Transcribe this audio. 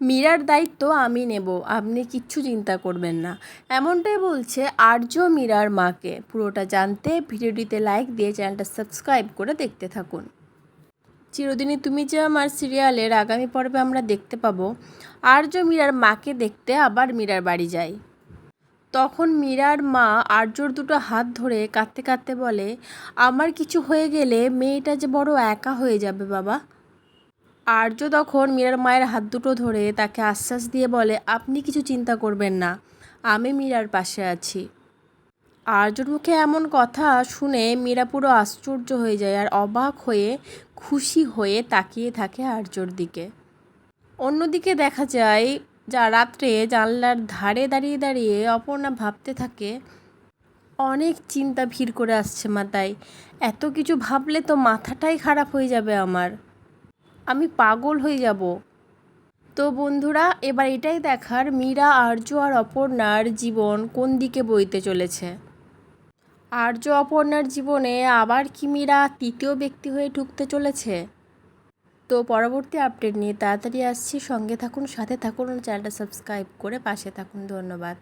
মীরার দায়িত্ব আমি নেব, আপনি কিচ্ছু চিন্তা করবেন না। এমনটাই বলছে আর্য মীরার মাকে। পুরোটা জানতে ভিডিওটিতে লাইক দিয়ে চ্যানেলটা সাবস্ক্রাইব করে দেখতে থাকুন। চিরদিনই তুমি যে আমার সিরিয়ালের আগামী পর্বে আমরা দেখতে পাবো, আর্য মীরার মাকে দেখতে আবার মীরার বাড়ি যায় তখন মীরার মা আর্যর দুটো হাত ধরে কাঁদতে কাঁদতে বলে, আমার কিছু হয়ে গেলে মেয়েটা যে বড় একা হয়ে যাবে বাবা। আর্য তখন মীরার মায়ের হাত দুটো ধরে তাকে আশ্বাস দিয়ে বলে, আপনি কিছু চিন্তা করবেন না, আমি মীরার পাশে আছি। আর্যর মুখে এমন কথা শুনে মীরা পুরো আশ্চর্য হয়ে যায় আর অবাক হয়ে খুশি হয়ে তাকিয়ে থাকে আর্যর দিকে। অন্যদিকে দেখা যায়, যা রাত্রে জানলার ধারে দাঁড়িয়ে দাঁড়িয়ে অপর্ণা ভাবতে থাকে, অনেক চিন্তা ভিড় করে আসছে মাথায়, এত কিছু ভাবলে তো মাথাটাই খারাপ হয়ে যাবে আমার। আমি পাগল হয়ে যাব। তো বন্ধুরা, এবার এটাই দেখার মীরা, আর্য আর অপর্ণার জীবন কোন দিকে বইতে চলেছে। আর্য, অপর্ণার জীবনে আবার কি মীরা তৃতীয় ব্যক্তি হয়ে ঢুকতে চলেছে? তো পরবর্তী আপডেট নিয়ে তাড়াতাড়ি আসছি। সঙ্গে থাকুন, সাথে থাকুন, চ্যানেলটা সাবস্ক্রাইব করে পাশে থাকুন। ধন্যবাদ।